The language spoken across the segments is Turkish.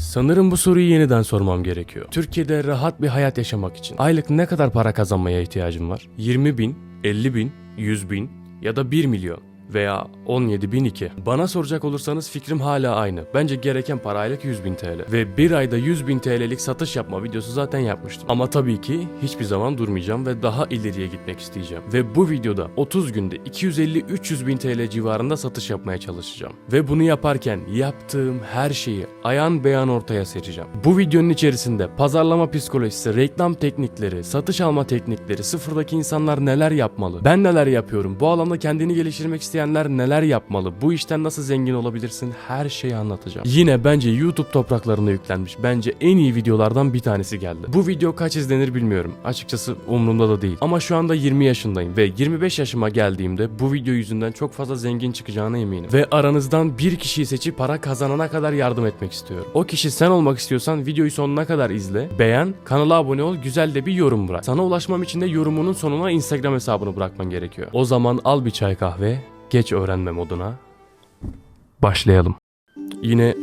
Sanırım bu soruyu yeniden sormam gerekiyor. Türkiye'de rahat bir hayat yaşamak için aylık ne kadar para kazanmaya ihtiyacım var? 20 bin, 50 bin, 100 bin ya da 1 milyon veya 17 bin iki. Bana soracak olursanız fikrim hala aynı. Bence gereken para aylık 100 bin TL. Ve bir ayda 100 bin TL'lik satış yapma videosu zaten yapmıştım. Ama tabii ki hiçbir zaman durmayacağım ve daha ileriye gitmek isteyeceğim. Ve bu videoda 30 günde 250-300 bin TL civarında satış yapmaya çalışacağım. Ve bunu yaparken yaptığım her şeyi ayan beyan ortaya sereceğim. Bu videonun içerisinde pazarlama psikolojisi, reklam teknikleri, satış alma teknikleri, sıfırdaki insanlar neler yapmalı, ben neler yapıyorum, bu alanda kendini geliştirmek isteyenler neler yapmalı, bu işten nasıl zengin olabilirsin her şeyi anlatacağım. Yine bence YouTube topraklarına yüklenmiş, bence en iyi videolardan bir tanesi geldi. Bu video kaç izlenir bilmiyorum. Açıkçası umurumda da değil. Ama şu anda 20 yaşındayım ve 25 yaşıma geldiğimde bu video yüzünden çok fazla zengin çıkacağına eminim. Ve aranızdan bir kişiyi seçip para kazanana kadar yardım etmek istiyorum. O kişi sen olmak istiyorsan videoyu sonuna kadar izle, beğen, kanala abone ol, güzel de bir yorum bırak. Sana ulaşmam için de yorumunun sonuna Instagram hesabını bırakman gerekiyor. O zaman al bir çay kahve, geç öğrenme moduna. Başlayalım. Yine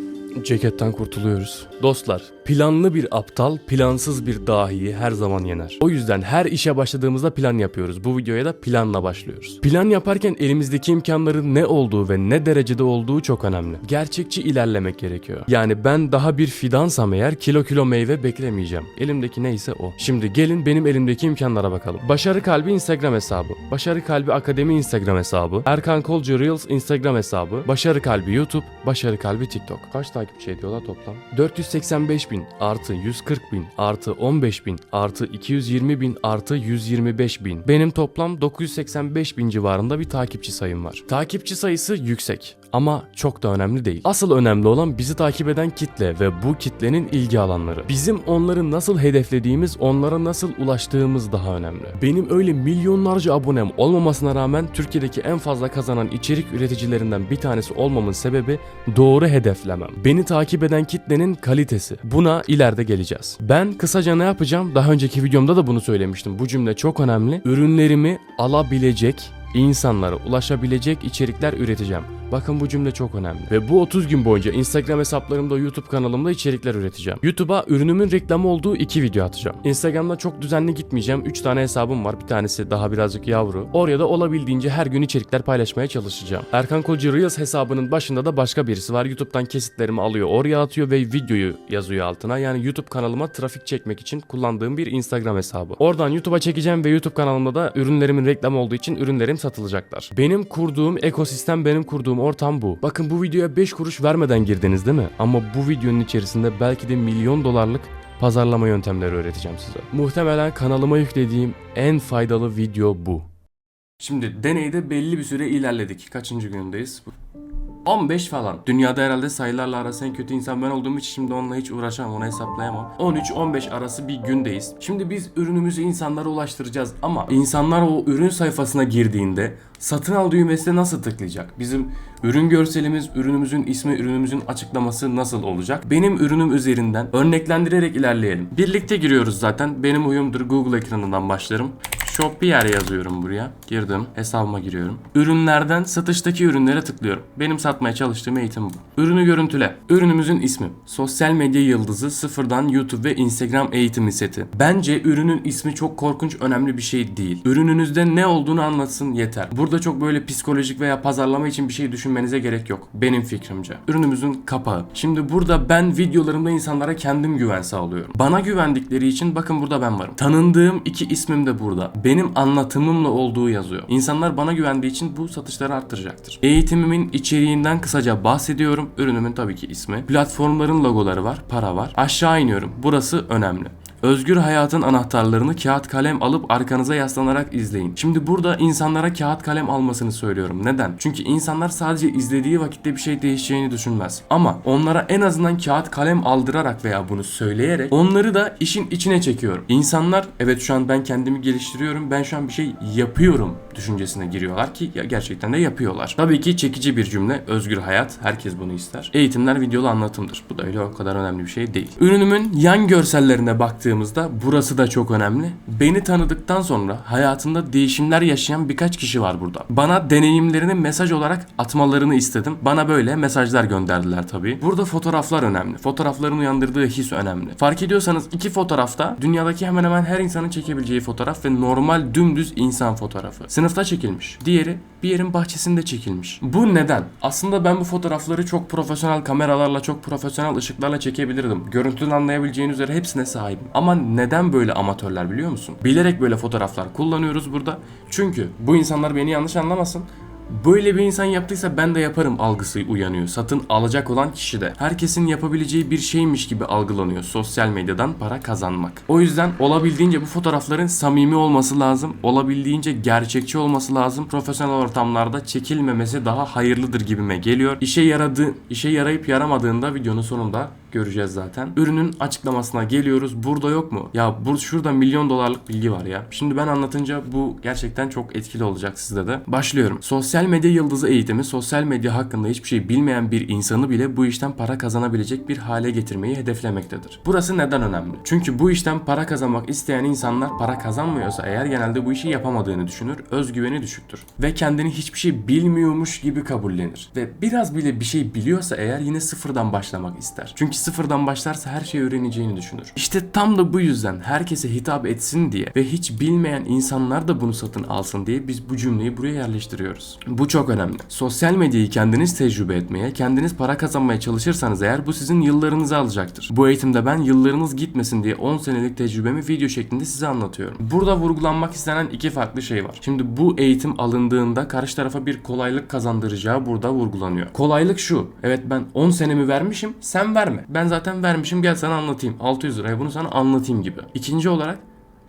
ceketten kurtuluyoruz. Dostlar, planlı bir aptal, plansız bir dahiyi her zaman yener. O yüzden her işe başladığımızda plan yapıyoruz. Bu videoya da planla başlıyoruz. Plan yaparken elimizdeki imkanların ne olduğu ve ne derecede olduğu çok önemli. Gerçekçi ilerlemek gerekiyor. Yani ben daha bir fidansam eğer kilo kilo meyve beklemeyeceğim. Elimdeki neyse o. Şimdi gelin benim elimdeki imkanlara bakalım. Başarı Kalbi Instagram hesabı. Başarı Kalbi Akademi Instagram hesabı. Erkan Kolcu Reels Instagram hesabı. Başarı Kalbi YouTube. Başarı Kalbi TikTok. Kaç takipçi ediyorlar toplam? 485 bin artı 140 bin artı 15 bin artı 220 bin artı 125 bin. Benim toplam 985 bin civarında bir takipçi sayım var. Takipçi sayısı yüksek ama çok da önemli değil. Asıl önemli olan bizi takip eden kitle ve bu kitlenin ilgi alanları. Bizim onları nasıl hedeflediğimiz, onlara nasıl ulaştığımız daha önemli. Benim öyle milyonlarca abonem olmamasına rağmen Türkiye'deki en fazla kazanan içerik üreticilerinden bir tanesi olmamın sebebi doğru hedeflemem. Beni takip eden kitlenin kalitesi. Buna ileride geleceğiz. Ben kısaca ne yapacağım? Daha önceki videomda da bunu söylemiştim. Bu cümle çok önemli. Ürünlerimi alabilecek insanlara ulaşabilecek içerikler üreteceğim. Bakın bu cümle çok önemli. Ve bu 30 gün boyunca Instagram hesaplarımda, YouTube kanalımda içerikler üreteceğim. YouTube'a ürünümün reklamı olduğu iki video atacağım. Instagram'da çok düzenli gitmeyeceğim. 3 tane hesabım var. Bir tanesi daha birazcık yavru. Oraya da olabildiğince her gün içerikler paylaşmaya çalışacağım. Erkan Kolcu Reels hesabının başında da başka birisi var. YouTube'dan kesitlerimi alıyor, oraya atıyor ve videoyu yazıyor altına. Yani YouTube kanalıma trafik çekmek için kullandığım bir Instagram hesabı. Oradan YouTube'a çekeceğim ve YouTube kanalımda da ürünlerimin reklamı olduğu için ürünlerim satılacaklar. Benim kurduğum ekosistem, benim kurduğum ortam bu. Bakın bu videoya 5 kuruş vermeden girdiniz değil mi? Ama bu videonun içerisinde belki de milyon dolarlık pazarlama yöntemleri öğreteceğim size. Muhtemelen kanalıma yüklediğim en faydalı video bu. Şimdi deneyde belli bir süre ilerledik. Kaçıncı gündeyiz? 15 falan. Dünyada herhalde sayılarla arası en kötü insan ben olduğum için şimdi onunla hiç uğraşamam, onu hesaplayamam. 13-15 arası bir gündeyiz. Şimdi biz ürünümüzü insanlara ulaştıracağız ama insanlar o ürün sayfasına girdiğinde satın al düğmesine nasıl tıklayacak? Bizim ürün görselimiz, ürünümüzün ismi, ürünümüzün açıklaması nasıl olacak? Benim ürünüm üzerinden örneklendirerek ilerleyelim. Birlikte giriyoruz zaten. Benim uyumdur Google ekranından başlarım. Shopier yazıyorum buraya. Girdim. Hesabıma giriyorum. Ürünlerden satıştaki ürünlere tıklıyorum. Benim satmaya çalıştığım eğitim bu. Ürünü görüntüle. Ürünümüzün ismi. Sosyal medya yıldızı sıfırdan YouTube ve Instagram eğitimi seti. Bence ürünün ismi çok korkunç önemli bir şey değil. Ürününüzde ne olduğunu anlatsın yeter. Burada çok böyle psikolojik veya pazarlama için bir şey düşünmenize gerek yok. Benim fikrimce. Ürünümüzün kapağı. Şimdi burada ben videolarımda insanlara kendim güven sağlıyorum. Bana güvendikleri için bakın burada ben varım. Tanındığım iki ismim de burada. Benim anlatımımla olduğu yazıyor. İnsanlar bana güvendiği için bu satışları arttıracaktır. Eğitimimin içeriğinden kısaca bahsediyorum. Ürünümün tabii ki ismi. Platformların logoları var, para var. Aşağı iniyorum. Burası önemli. Özgür hayatın anahtarlarını kağıt kalem alıp arkanıza yaslanarak izleyin. Şimdi burada insanlara kağıt kalem almasını söylüyorum. Neden? Çünkü insanlar sadece izlediği vakitte bir şey değişeceğini düşünmez. Ama onlara en azından kağıt kalem aldırarak veya bunu söyleyerek onları da işin içine çekiyorum. İnsanlar evet şu an ben kendimi geliştiriyorum. Ben şu an bir şey yapıyorum düşüncesine giriyorlar ki gerçekten de yapıyorlar. Tabii ki çekici bir cümle, özgür hayat. Herkes bunu ister. Eğitimler videolu anlatımdır. Bu da öyle o kadar önemli bir şey değil. Ürünümün yan görsellerine baktığımızda burası da çok önemli. Beni tanıdıktan sonra hayatında değişimler yaşayan birkaç kişi var burada. Bana deneyimlerini mesaj olarak atmalarını istedim. Bana böyle mesajlar gönderdiler tabii. Burada fotoğraflar önemli. Fotoğrafların uyandırdığı his önemli. Fark ediyorsanız iki fotoğrafta dünyadaki hemen hemen her insanın çekebileceği fotoğraf ve normal dümdüz insan fotoğrafı. Sınıfta çekilmiş. Diğeri bir yerin bahçesinde çekilmiş. Bu neden? Aslında ben bu fotoğrafları çok profesyonel kameralarla, çok profesyonel ışıklarla çekebilirdim. Görüntüden anlayabileceğin üzere hepsine sahibim. Ama neden böyle amatörler biliyor musun? Bilerek böyle fotoğraflar kullanıyoruz burada. Çünkü bu insanlar beni yanlış anlamasın. Böyle bir insan yaptıysa ben de yaparım algısı uyanıyor. Satın alacak olan kişi de. Herkesin yapabileceği bir şeymiş gibi algılanıyor sosyal medyadan para kazanmak. O yüzden olabildiğince bu fotoğrafların samimi olması lazım. Olabildiğince gerçekçi olması lazım. Profesyonel ortamlarda çekilmemesi daha hayırlıdır gibime geliyor. İşe yaradı, işe yarayıp yaramadığında videonun sonunda göreceğiz zaten. Ürünün açıklamasına geliyoruz. Burada yok mu? Ya bu şurada milyon dolarlık bilgi var ya. Şimdi ben anlatınca bu gerçekten çok etkili olacak sizde de. Başlıyorum. Sosyal medya yıldızı eğitimi sosyal medya hakkında hiçbir şey bilmeyen bir insanı bile bu işten para kazanabilecek bir hale getirmeyi hedeflemektedir. Burası neden önemli? Çünkü bu işten para kazanmak isteyen insanlar para kazanmıyorsa eğer genelde bu işi yapamadığını düşünür, özgüveni düşüktür ve kendini hiçbir şey bilmiyormuş gibi kabullenir. Ve biraz bile bir şey biliyorsa eğer yine sıfırdan başlamak ister. Çünkü sıfırdan başlarsa her şeyi öğreneceğini düşünür. İşte tam da bu yüzden herkese hitap etsin diye ve hiç bilmeyen insanlar da bunu satın alsın diye biz bu cümleyi buraya yerleştiriyoruz. Bu çok önemli. Sosyal medyayı kendiniz tecrübe etmeye, kendiniz para kazanmaya çalışırsanız eğer bu sizin yıllarınızı alacaktır. Bu eğitimde ben yıllarınız gitmesin diye 10 senelik tecrübemi video şeklinde size anlatıyorum. Burada vurgulanmak istenen iki farklı şey var. Şimdi bu eğitim alındığında karşı tarafa bir kolaylık kazandıracağı burada vurgulanıyor. Kolaylık şu. Evet ben 10 senemi vermişim sen verme. Ben zaten vermişim gel sana anlatayım. 600 liraya bunu sana anlatayım gibi. İkinci olarak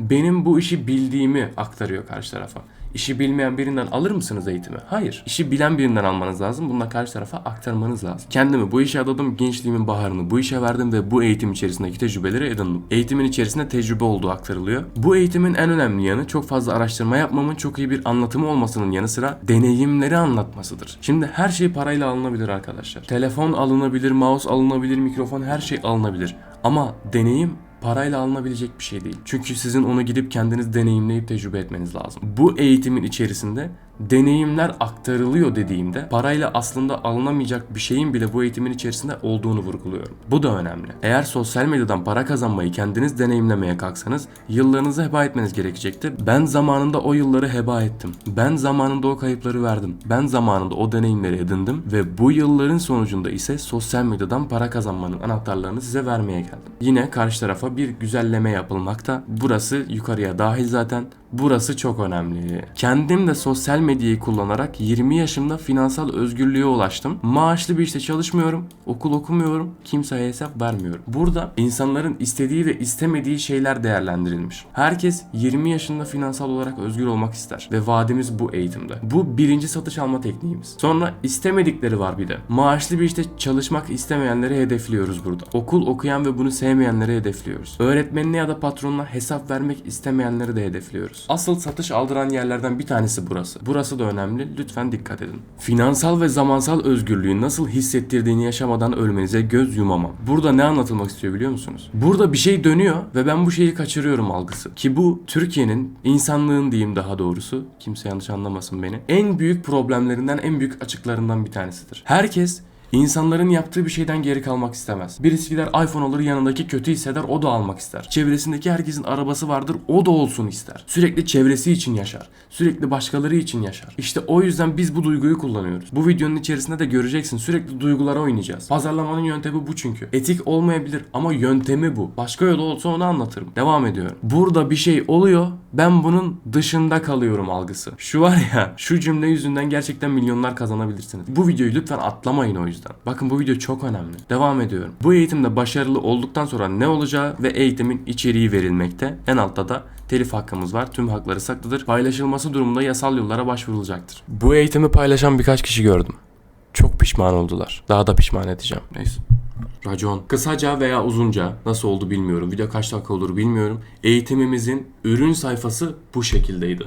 benim bu işi bildiğimi aktarıyor karşı tarafa. İşi bilmeyen birinden alır mısınız eğitimi? Hayır. İşi bilen birinden almanız lazım. Bunu da karşı tarafa aktarmanız lazım. Kendimi bu işe adadım. Gençliğimin baharını bu işe verdim ve bu eğitim içerisindeki tecrübeleri edindim. Eğitimin içerisinde tecrübe olduğu aktarılıyor. Bu eğitimin en önemli yanı çok fazla araştırma yapmamın çok iyi bir anlatımı olmasının yanı sıra deneyimleri anlatmasıdır. Şimdi her şey parayla alınabilir arkadaşlar. Telefon alınabilir, mouse alınabilir, mikrofon her şey alınabilir. Ama deneyim parayla alınabilecek bir şey değil. Çünkü sizin onu gidip kendiniz deneyimleyip tecrübe etmeniz lazım. Bu eğitimin içerisinde deneyimler aktarılıyor dediğimde parayla aslında alınamayacak bir şeyin bile bu eğitimin içerisinde olduğunu vurguluyorum. Bu da önemli. Eğer sosyal medyadan para kazanmayı kendiniz deneyimlemeye kalksanız yıllarınızı heba etmeniz gerekecektir. Ben zamanında o yılları heba ettim. Ben zamanında o kayıpları verdim. Ben zamanında o deneyimleri edindim ve bu yılların sonucunda ise sosyal medyadan para kazanmanın anahtarlarını size vermeye geldim. Yine karşı tarafa bir güzelleme yapılmakta. Burası yukarıya dahil zaten. Burası çok önemli. Kendim de sosyal medyayı kullanarak 20 yaşımda finansal özgürlüğe ulaştım. Maaşlı bir işte çalışmıyorum, okul okumuyorum, kimseye hesap vermiyorum. Burada insanların istediği ve istemediği şeyler değerlendirilmiş. Herkes 20 yaşında finansal olarak özgür olmak ister ve vaadimiz bu eğitimde. Bu birinci satış alma tekniğimiz. Sonra istemedikleri var bir de. Maaşlı bir işte çalışmak istemeyenleri hedefliyoruz burada. Okul okuyan ve bunu sevmeyenleri hedefliyoruz. Öğretmenine ya da patronuna hesap vermek istemeyenleri de hedefliyoruz. Asıl satış aldıran yerlerden bir tanesi burası. Burası da önemli. Lütfen dikkat edin. Finansal ve zamansal özgürlüğü nasıl hissettirdiğini yaşamadan ölmenize göz yumamam. Burada ne anlatılmak istiyor biliyor musunuz? Burada bir şey dönüyor ve ben bu şeyi kaçırıyorum algısı. Ki bu Türkiye'nin insanlığın diyeyim daha doğrusu. Kimse yanlış anlamasın beni. En büyük problemlerinden en büyük açıklarından bir tanesidir. Herkes İnsanların yaptığı bir şeyden geri kalmak istemez. Birisi gider iPhone alır yanındaki kötü hisseder o da almak ister. Çevresindeki herkesin arabası vardır o da olsun ister. Sürekli çevresi için yaşar. Sürekli başkaları için yaşar. İşte o yüzden biz bu duyguyu kullanıyoruz. Bu videonun içerisinde de göreceksin sürekli duygulara oynayacağız. Pazarlamanın yöntemi bu çünkü. Etik olmayabilir ama yöntemi bu. Başka yolu olsa onu anlatırım. Devam ediyorum. Burada bir şey oluyor ben bunun dışında kalıyorum algısı. Şu var ya şu cümle yüzünden gerçekten milyonlar kazanabilirsiniz. Bu videoyu lütfen atlamayın o yüzden. Bakın bu video çok önemli. Devam ediyorum. Bu eğitimde başarılı olduktan sonra ne olacağı ve eğitimin içeriği verilmekte. En altta da telif hakkımız var. Tüm hakları saklıdır. Paylaşılması durumunda yasal yollara başvurulacaktır. Bu eğitimi paylaşan birkaç kişi gördüm. Çok pişman oldular. Daha da pişman edeceğim. Neyse. Racon. Kısaca veya uzunca nasıl oldu bilmiyorum. Video kaç dakika olur bilmiyorum. Eğitimimizin ürün sayfası bu şekildeydi.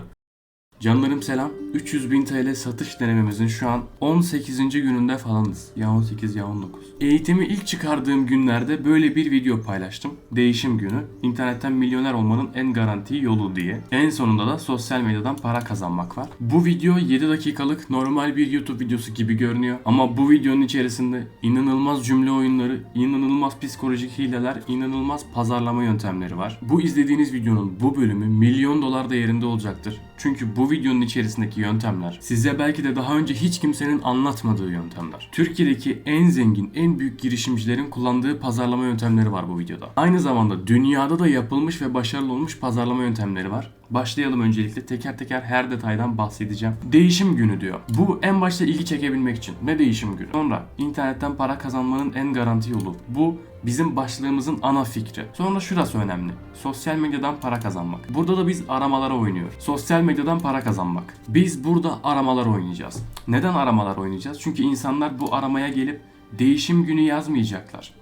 Canlarım selam. 300 bin TL satış denememizin şu an 18. gününde falanız. Ya 18 ya 19. Eğitimi ilk çıkardığım günlerde böyle bir video paylaştım. Değişim günü. İnternetten milyoner olmanın en garanti yolu diye. En sonunda da sosyal medyadan para kazanmak var. Bu video 7 dakikalık normal bir YouTube videosu gibi görünüyor. Ama bu videonun içerisinde inanılmaz cümle oyunları, inanılmaz psikolojik hileler, inanılmaz pazarlama yöntemleri var. Bu izlediğiniz videonun bu bölümü milyon dolar değerinde olacaktır. Çünkü bu videonun içerisindeki yöntemler size belki de daha önce hiç kimsenin anlatmadığı yöntemler. Türkiye'deki en zengin, en büyük girişimcilerin kullandığı pazarlama yöntemleri var bu videoda. Aynı zamanda dünyada da yapılmış ve başarılı olmuş pazarlama yöntemleri var. Başlayalım öncelikle teker teker her detaydan bahsedeceğim. Değişim günü diyor. Bu en başta ilgi çekebilmek için. Ne değişim günü? Sonra internetten para kazanmanın en garanti yolu. Bu bizim başlığımızın ana fikri. Sonra şurası önemli. Sosyal medyadan para kazanmak. Burada da biz aramalara oynuyoruz. Sosyal medyadan para kazanmak. Biz burada aramalar oynayacağız. Neden aramalar oynayacağız? Çünkü insanlar bu aramaya gelip değişim günü yazmayacaklar.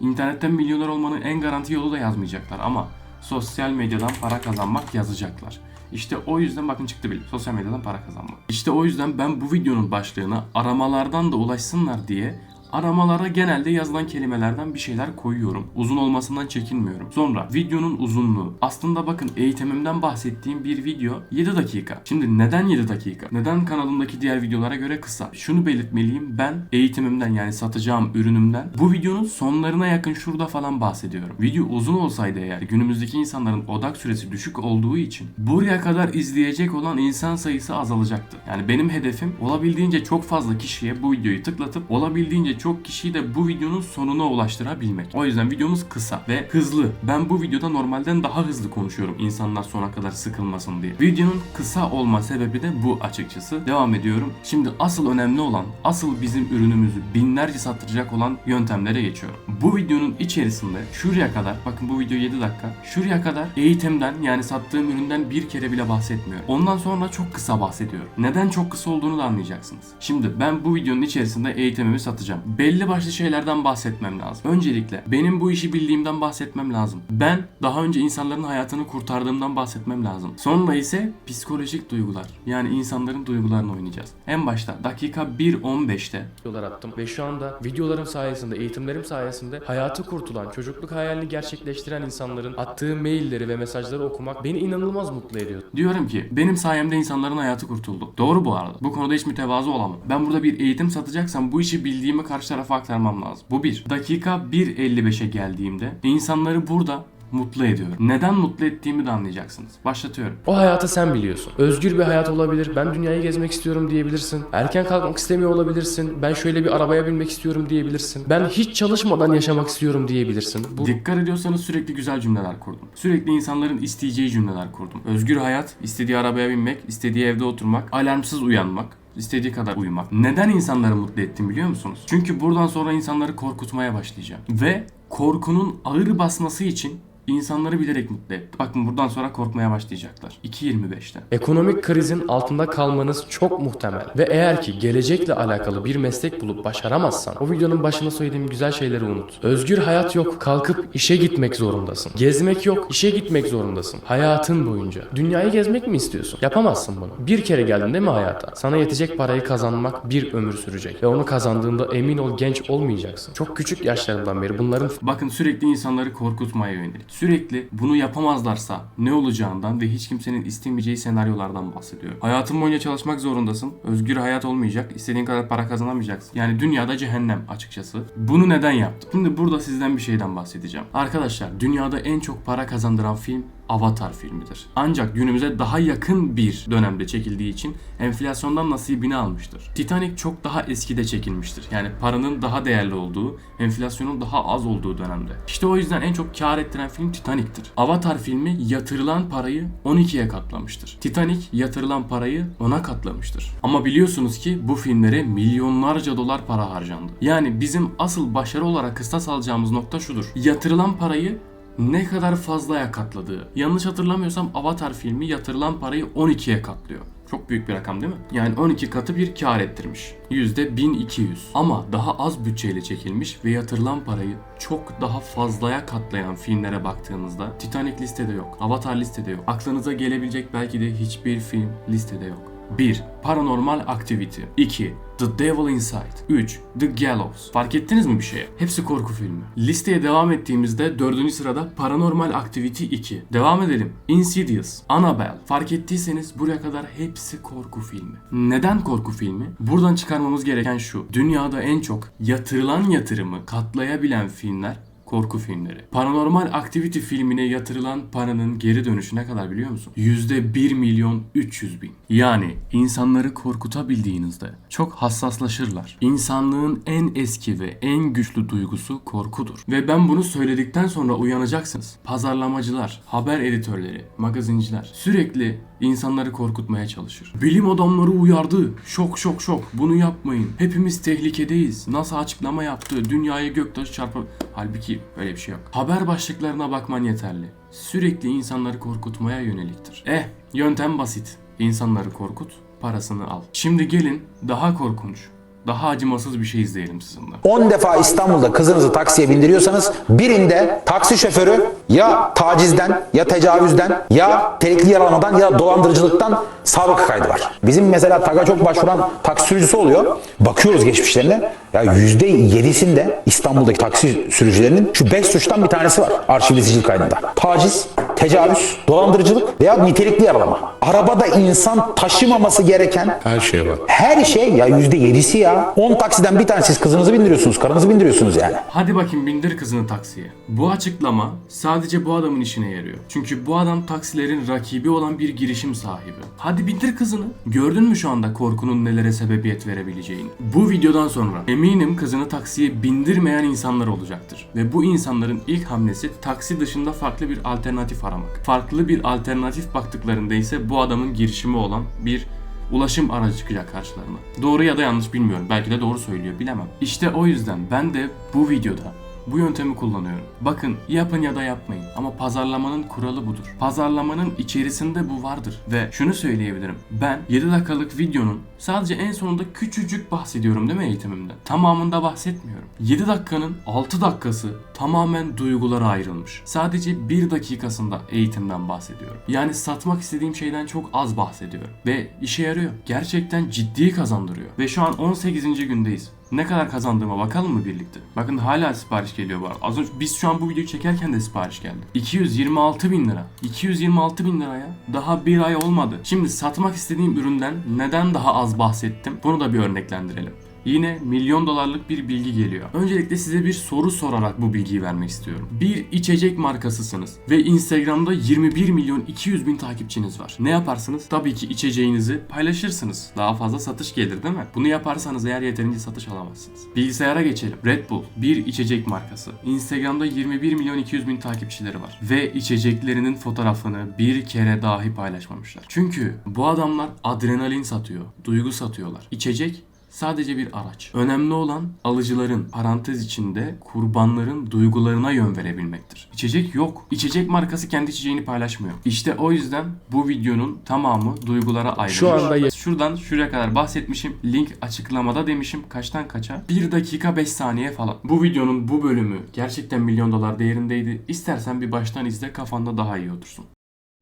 İnternetten milyoner olmanın en garanti yolu da yazmayacaklar ama sosyal medyadan para kazanmak yazacaklar. İşte o yüzden bakın çıktı bile. Sosyal medyadan para kazanmak. İşte o yüzden ben bu videonun başlığına aramalardan da ulaşsınlar diye aramalara genelde yazılan kelimelerden bir şeyler koyuyorum. Uzun olmasından çekinmiyorum. Sonra videonun uzunluğu. Aslında bakın eğitimimden bahsettiğim bir video 7 dakika. Şimdi neden 7 dakika? Neden kanalımdaki diğer videolara göre kısa? Şunu belirtmeliyim. Ben eğitimimden yani satacağım ürünümden bu videonun sonlarına yakın şurada falan bahsediyorum. Video uzun olsaydı eğer günümüzdeki insanların odak süresi düşük olduğu için buraya kadar izleyecek olan insan sayısı azalacaktı. Yani benim hedefim olabildiğince çok fazla kişiye bu videoyu tıklatıp olabildiğince çok kişiyi de bu videonun sonuna ulaştırabilmek. O yüzden videomuz kısa ve hızlı. Ben bu videoda normalden daha hızlı konuşuyorum insanlar sona kadar sıkılmasın diye. Videonun kısa olma sebebi de bu açıkçası. Devam ediyorum. Şimdi asıl önemli olan, asıl bizim ürünümüzü binlerce sattıracak olan yöntemlere geçiyorum. Bu videonun içerisinde şuraya kadar, bakın bu video 7 dakika, şuraya kadar eğitimden yani sattığım üründen bir kere bile bahsetmiyorum. Ondan sonra çok kısa bahsediyorum. Neden çok kısa olduğunu da anlayacaksınız. Şimdi ben bu videonun içerisinde eğitimimi satacağım belli başlı şeylerden bahsetmem lazım. Öncelikle benim bu işi bildiğimden bahsetmem lazım. Ben daha önce insanların hayatını kurtardığımdan bahsetmem lazım. Sonra ise psikolojik duygular. Yani insanların duygularını oynayacağız. En başta dakika 1.15'te videolar attım ve şu anda videolarım sayesinde, eğitimlerim sayesinde hayatı kurtulan, çocukluk hayalini gerçekleştiren insanların attığı mailleri ve mesajları okumak beni inanılmaz mutlu ediyor. diyorum ki benim sayemde insanların hayatı kurtuldu. Doğru bu arada. Bu konuda hiç mütevazı olamam. Ben burada bir eğitim satacaksam bu işi bildiğimi karşı tarafa aktarmam lazım. Bu bir. Dakika 1.55'e geldiğimde insanları burada mutlu ediyorum. Neden mutlu ettiğimi de anlayacaksınız. Başlatıyorum. O hayatı sen biliyorsun. Özgür bir hayat olabilir. Ben dünyayı gezmek istiyorum diyebilirsin. Erken kalkmak istemiyor olabilirsin. Ben şöyle bir arabaya binmek istiyorum diyebilirsin. Ben hiç çalışmadan yaşamak istiyorum diyebilirsin. Bu Dikkat ediyorsanız sürekli güzel cümleler kurdum. Sürekli insanların isteyeceği cümleler kurdum. Özgür hayat, istediği arabaya binmek, istediği evde oturmak, alarmsız uyanmak, istediği kadar uyumak. Neden insanları mutlu ettim biliyor musunuz? Çünkü buradan sonra insanları korkutmaya başlayacağım. Ve korkunun ağır basması için insanları bilerek mutlu ettim. Bakın buradan sonra korkmaya başlayacaklar. 2.25'ten. Ekonomik krizin altında kalmanız çok muhtemel. Ve eğer ki gelecekle alakalı bir meslek bulup başaramazsan o videonun başında söylediğim güzel şeyleri unut. Özgür hayat yok. Kalkıp işe gitmek zorundasın. Gezmek yok. işe gitmek zorundasın. Hayatın boyunca. Dünyayı gezmek mi istiyorsun? Yapamazsın bunu. Bir kere geldin değil mi hayata? Sana yetecek parayı kazanmak bir ömür sürecek. Ve onu kazandığında emin ol genç olmayacaksın. Çok küçük yaşlarından beri bunların Bakın sürekli insanları korkutmaya yönelik. Sürekli bunu yapamazlarsa ne olacağından ve hiç kimsenin istemeyeceği senaryolardan bahsediyor. Hayatın boyunca çalışmak zorundasın. Özgür hayat olmayacak. İstediğin kadar para kazanamayacaksın. Yani dünyada cehennem açıkçası. Bunu neden yaptım? Şimdi burada sizden bir şeyden bahsedeceğim. Arkadaşlar dünyada en çok para kazandıran film Avatar filmidir. Ancak günümüze daha yakın bir dönemde çekildiği için enflasyondan nasibini almıştır. Titanic çok daha eskide çekilmiştir. Yani paranın daha değerli olduğu, enflasyonun daha az olduğu dönemde. İşte o yüzden en çok kar ettiren film Titanic'tir. Avatar filmi yatırılan parayı 12'ye katlamıştır. Titanic yatırılan parayı 10'a katlamıştır. Ama biliyorsunuz ki bu filmlere milyonlarca dolar para harcandı. Yani bizim asıl başarı olarak kıstas alacağımız nokta şudur. Yatırılan parayı ne kadar fazlaya katladığı. Yanlış hatırlamıyorsam Avatar filmi yatırılan parayı 12'ye katlıyor. Çok büyük bir rakam değil mi? Yani 12 katı bir kar ettirmiş. %1200. Ama daha az bütçeyle çekilmiş ve yatırılan parayı çok daha fazlaya katlayan filmlere baktığınızda Titanic listede yok. Avatar listede yok. Aklınıza gelebilecek belki de hiçbir film listede yok. 1. Paranormal Activity 2. The Devil Inside 3. The Gallows Fark ettiniz mi bir şeye? Hepsi korku filmi. Listeye devam ettiğimizde dördüncü sırada Paranormal Activity 2. Devam edelim. Insidious, Annabelle. Fark ettiyseniz buraya kadar hepsi korku filmi. Neden korku filmi? Buradan çıkarmamız gereken şu. Dünyada en çok yatırılan yatırımı katlayabilen filmler korku filmleri. Paranormal Activity filmine yatırılan paranın geri dönüşü ne kadar biliyor musun? %1 milyon 300 bin. Yani insanları korkutabildiğinizde çok hassaslaşırlar. İnsanlığın en eski ve en güçlü duygusu korkudur. Ve ben bunu söyledikten sonra uyanacaksınız. Pazarlamacılar, haber editörleri, magazinciler sürekli insanları korkutmaya çalışır. Bilim adamları uyardı. Şok şok şok. Bunu yapmayın. Hepimiz tehlikedeyiz. NASA açıklama yaptı. Dünyayı göktaşı çarpar. Halbuki böyle bir şey yok. Haber başlıklarına bakman yeterli. Sürekli insanları korkutmaya yöneliktir. Eh, yöntem basit. İnsanları korkut, parasını al. Şimdi gelin daha korkunç, daha acımasız bir şey izleyelim sizinle. 10 defa İstanbul'da kızınızı taksiye bindiriyorsanız birinde taksi şoförü ya tacizden ya tecavüzden ya tehlikeli yaralamadan ya dolandırıcılıktan sabıka kaydı var. Bizim mesela TAG'a çok başvuran taksi sürücüsü oluyor. Bakıyoruz geçmişlerine. Ya %7'sinde İstanbul'daki taksi sürücülerinin şu 5 suçtan bir tanesi var arşivli sicil kaydında. Taciz, tecavüz, dolandırıcılık veya nitelikli yaralama. Arabada insan taşımaması gereken Her şey var. her şey ya %7'si ya. 10 taksiden bir tane siz kızınızı bindiriyorsunuz, karınızı bindiriyorsunuz yani. Hadi bakayım bindir kızını taksiye. Bu açıklama sadece bu adamın işine yarıyor. Çünkü bu adam taksilerin rakibi olan bir girişim sahibi. Hadi bindir kızını. Gördün mü şu anda korkunun nelere sebebiyet verebileceğini? Bu videodan sonra eminim kızını taksiye bindirmeyen insanlar olacaktır. Ve bu insanların ilk hamlesi taksi dışında farklı bir alternatif aramak. Farklı bir alternatif baktıklarında ise bu adamın girişimi olan bir ulaşım aracı çıkacak karşılarına. Doğru ya da yanlış bilmiyorum. Belki de doğru söylüyor bilemem. İşte o yüzden ben de bu videoda bu yöntemi kullanıyorum. Bakın yapın ya da yapmayın ama pazarlamanın kuralı budur. Pazarlamanın içerisinde bu vardır ve şunu söyleyebilirim. Ben 7 dakikalık videonun sadece en sonunda küçücük bahsediyorum değil mi eğitimimde? Tamamında bahsetmiyorum. 7 dakikanın 6 dakikası tamamen duygulara ayrılmış. Sadece 1 dakikasında eğitimden bahsediyorum. Yani satmak istediğim şeyden çok az bahsediyorum ve işe yarıyor. Gerçekten ciddi kazandırıyor. Ve şu an 18. gündeyiz. Ne kadar kazandığıma bakalım mı birlikte? Bakın hala sipariş geliyor bu arada. Az önce biz şu an bu videoyu çekerken de sipariş geldi. 226 bin lira. 226 bin liraya daha bir ay olmadı. Şimdi satmak istediğim üründen neden daha az bahsettim? Bunu da bir örneklendirelim. Yine milyon dolarlık bir bilgi geliyor. Öncelikle size bir soru sorarak bu bilgiyi vermek istiyorum. Bir içecek markasısınız ve Instagram'da 21 milyon 200 bin takipçiniz var. Ne yaparsınız? Tabii ki içeceğinizi paylaşırsınız. Daha fazla satış gelir değil mi? Bunu yaparsanız eğer yeterince satış alamazsınız. Bilgisayara geçelim. Red Bull bir içecek markası. Instagram'da 21 milyon 200 bin takipçileri var. Ve içeceklerinin fotoğrafını bir kere dahi paylaşmamışlar. Çünkü bu adamlar adrenalin satıyor. Duygu satıyorlar. İçecek sadece bir araç. Önemli olan alıcıların parantez içinde kurbanların duygularına yön verebilmektir. İçecek yok. İçecek markası kendi içeceğini paylaşmıyor. İşte o yüzden bu videonun tamamı duygulara ayrılmış. Şu anda Şuradan şuraya kadar bahsetmişim. Link açıklamada demişim. Kaçtan kaça? 1 dakika 5 saniye falan. Bu videonun bu bölümü gerçekten milyon dolar değerindeydi. İstersen bir baştan izle kafanda daha iyi otursun.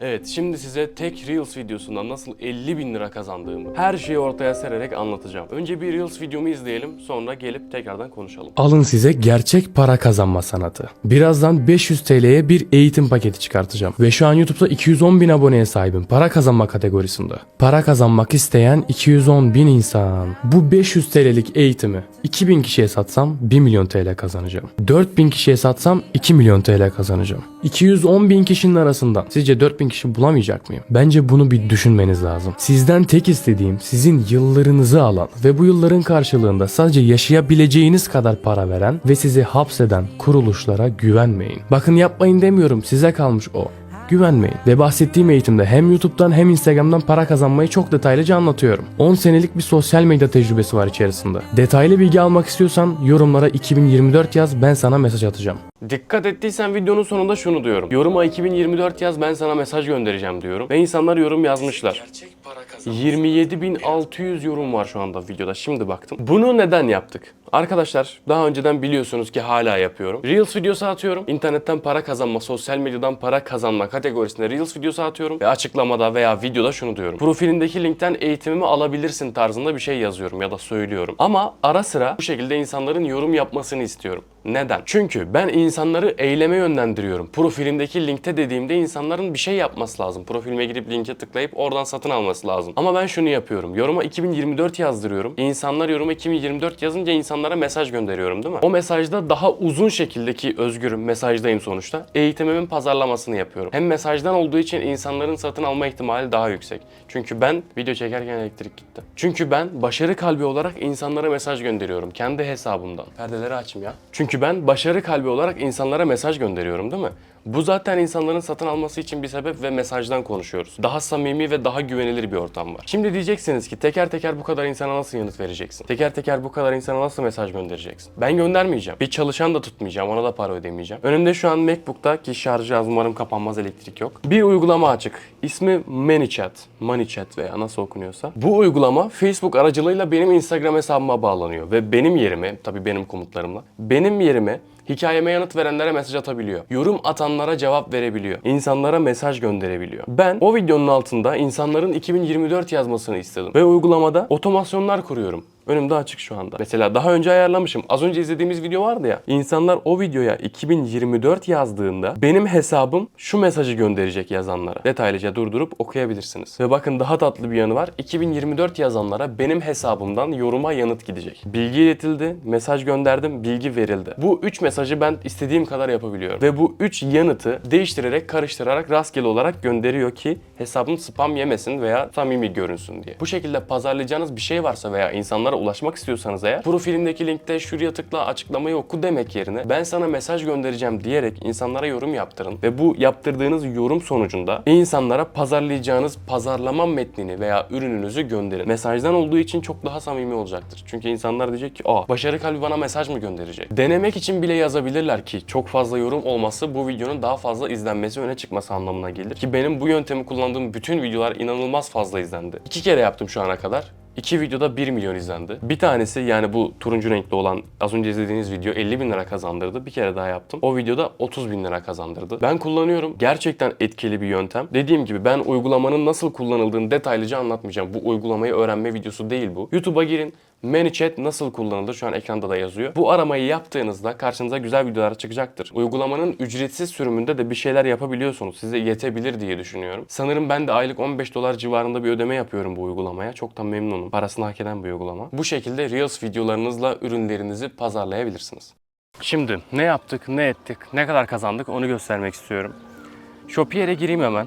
Evet şimdi size tek Reels videosundan nasıl 50 bin lira kazandığımı her şeyi ortaya sererek anlatacağım. Önce bir Reels videomu izleyelim sonra gelip tekrardan konuşalım. Alın size gerçek para kazanma sanatı. Birazdan 500 TL'ye bir eğitim paketi çıkartacağım. Ve şu an YouTube'da 210 bin aboneye sahibim. Para kazanma kategorisinde. Para kazanmak isteyen 210 bin insan. Bu 500 TL'lik eğitimi 2000 kişiye satsam 1 milyon TL kazanacağım. 4000 kişiye satsam 2 milyon TL kazanacağım. 210 bin kişinin arasından sizce 4000 kişi bulamayacak mıyım? Bence bunu bir düşünmeniz lazım. Sizden tek istediğim sizin yıllarınızı alan ve bu yılların karşılığında sadece yaşayabileceğiniz kadar para veren ve sizi hapseden kuruluşlara güvenmeyin. Bakın yapmayın demiyorum size kalmış o. Güvenmeyin. Ve bahsettiğim eğitimde hem YouTube'dan hem Instagram'dan para kazanmayı çok detaylıca anlatıyorum. 10 senelik bir sosyal medya tecrübesi var içerisinde. Detaylı bilgi almak istiyorsan yorumlara 2024 yaz ben sana mesaj atacağım. Dikkat ettiysen videonun sonunda şunu diyorum. Yoruma 2024 yaz ben sana mesaj göndereceğim diyorum. Ve insanlar yorum yazmışlar. 27.600 yorum var şu anda videoda. Şimdi baktım. Bunu neden yaptık? Arkadaşlar daha önceden biliyorsunuz ki hala yapıyorum. Reels videosu atıyorum. İnternetten para kazanma, sosyal medyadan para kazanma kategorisinde Reels videosu atıyorum. Ve açıklamada veya videoda şunu diyorum. Profilindeki linkten eğitimimi alabilirsin tarzında bir şey yazıyorum ya da söylüyorum. Ama ara sıra bu şekilde insanların yorum yapmasını istiyorum. Neden? Çünkü ben insanları eyleme yönlendiriyorum. Profilimdeki linkte dediğimde insanların bir şey yapması lazım. Profilime girip linke tıklayıp oradan satın alması lazım. Ama ben şunu yapıyorum. Yoruma 2024 yazdırıyorum. İnsanlar yoruma 2024 yazınca insanlara mesaj gönderiyorum değil mi? O mesajda daha uzun şekildeki özgürüm mesajdayım sonuçta. Eğitimimin pazarlamasını yapıyorum. Hem mesajdan olduğu için insanların satın alma ihtimali daha yüksek. Çünkü ben video çekerken elektrik gitti. Çünkü ben başarı kalbi olarak insanlara mesaj gönderiyorum. Kendi hesabımdan. Perdeleri açayım ya. Çünkü ben başarı kalbi olarak insanlara mesaj gönderiyorum değil mi? Bu zaten insanların satın alması için bir sebep ve mesajdan konuşuyoruz. Daha samimi ve daha güvenilir bir ortam var. Şimdi diyeceksiniz ki teker teker bu kadar insana nasıl yanıt vereceksin? Teker teker bu kadar insana nasıl mesaj göndereceksin? Ben göndermeyeceğim. Bir çalışan da tutmayacağım. Ona da para ödemeyeceğim. Önümde şu an MacBook'ta ki şarjı az umarım kapanmaz elektrik yok. Bir uygulama açık. İsmi ManyChat. ManyChat veya nasıl okunuyorsa. Bu uygulama Facebook aracılığıyla benim Instagram hesabıma bağlanıyor. Ve benim yerime, tabii benim komutlarımla, benim yerime Hikayeme yanıt verenlere mesaj atabiliyor. Yorum atanlara cevap verebiliyor. İnsanlara mesaj gönderebiliyor. Ben o videonun altında insanların 2024 yazmasını istedim. Ve uygulamada otomasyonlar kuruyorum. Önümde açık şu anda. Mesela daha önce ayarlamışım. Az önce izlediğimiz video vardı ya. İnsanlar o videoya 2024 yazdığında benim hesabım şu mesajı gönderecek yazanlara. Detaylıca durdurup okuyabilirsiniz. Ve bakın daha tatlı bir yanı var. 2024 yazanlara benim hesabımdan yoruma yanıt gidecek. Bilgi iletildi, mesaj gönderdim, bilgi verildi. Bu 3 mesajı ben istediğim kadar yapabiliyorum. Ve bu 3 yanıtı değiştirerek, karıştırarak, rastgele olarak gönderiyor ki hesabım spam yemesin veya samimi görünsün diye. Bu şekilde pazarlayacağınız bir şey varsa veya insanlara ulaşmak istiyorsanız eğer profilimdeki linkte şuraya tıkla açıklamayı oku demek yerine ben sana mesaj göndereceğim diyerek insanlara yorum yaptırın ve bu yaptırdığınız yorum sonucunda insanlara pazarlayacağınız pazarlama metnini veya ürününüzü gönderin. Mesajdan olduğu için çok daha samimi olacaktır. Çünkü insanlar diyecek ki aa başarı kalbi bana mesaj mı gönderecek? Denemek için bile yazabilirler ki çok fazla yorum olması bu videonun daha fazla izlenmesi öne çıkması anlamına gelir. Ki benim bu yöntemi kullandığım bütün videolar inanılmaz fazla izlendi. İki kere yaptım şu ana kadar. İki videoda 1 milyon izlendi. Bir tanesi yani bu turuncu renkli olan az önce izlediğiniz video 50 bin lira kazandırdı. Bir kere daha yaptım. O videoda 30 bin lira kazandırdı. Ben kullanıyorum. Gerçekten etkili bir yöntem. Dediğim gibi ben uygulamanın nasıl kullanıldığını detaylıca anlatmayacağım. Bu uygulamayı öğrenme videosu değil bu. YouTube'a girin. ManyChat nasıl kullanılır? Şu an ekranda da yazıyor. Bu aramayı yaptığınızda karşınıza güzel videolar çıkacaktır. Uygulamanın ücretsiz sürümünde de bir şeyler yapabiliyorsunuz. Size yetebilir diye düşünüyorum. Sanırım ben de aylık 15 dolar civarında bir ödeme yapıyorum bu uygulamaya. Çok da memnunum. Parasını hak eden bir uygulama. Bu şekilde Reels videolarınızla ürünlerinizi pazarlayabilirsiniz. Şimdi ne yaptık, ne ettik, ne kadar kazandık onu göstermek istiyorum. Shopier'e gireyim hemen.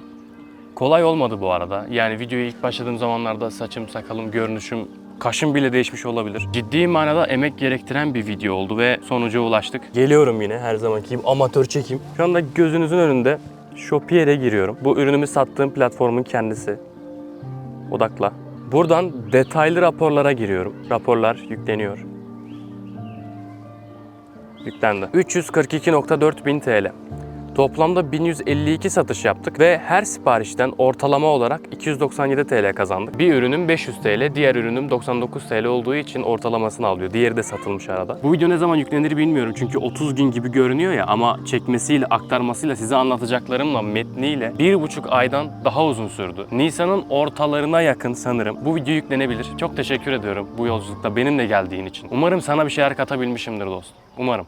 Kolay olmadı bu arada. Yani videoya ilk başladığım zamanlarda saçım, sakalım, görünüşüm, kaşım bile değişmiş olabilir. Ciddi manada emek gerektiren bir video oldu ve sonuca ulaştık. Geliyorum yine her zamanki gibi amatör çekim. Şu anda gözünüzün önünde Shopier'e giriyorum. Bu ürünümü sattığım platformun kendisi. Odakla. Buradan detaylı raporlara giriyorum. Raporlar yükleniyor. Yüklendi. 342.4 bin TL. Toplamda 1152 satış yaptık ve her siparişten ortalama olarak 297 TL kazandık. Bir ürünüm 500 TL, diğer ürünüm 99 TL olduğu için ortalamasını alıyor. Diğeri de satılmış arada. Bu video ne zaman yüklenir bilmiyorum çünkü 30 gün gibi görünüyor ya ama çekmesiyle, aktarmasıyla, size anlatacaklarımla, metniyle bir buçuk aydan daha uzun sürdü. Nisan'ın ortalarına yakın sanırım bu video yüklenebilir. Çok teşekkür ediyorum bu yolculukta benimle geldiğin için. Umarım sana bir şeyler katabilmişimdir dostum. Umarım.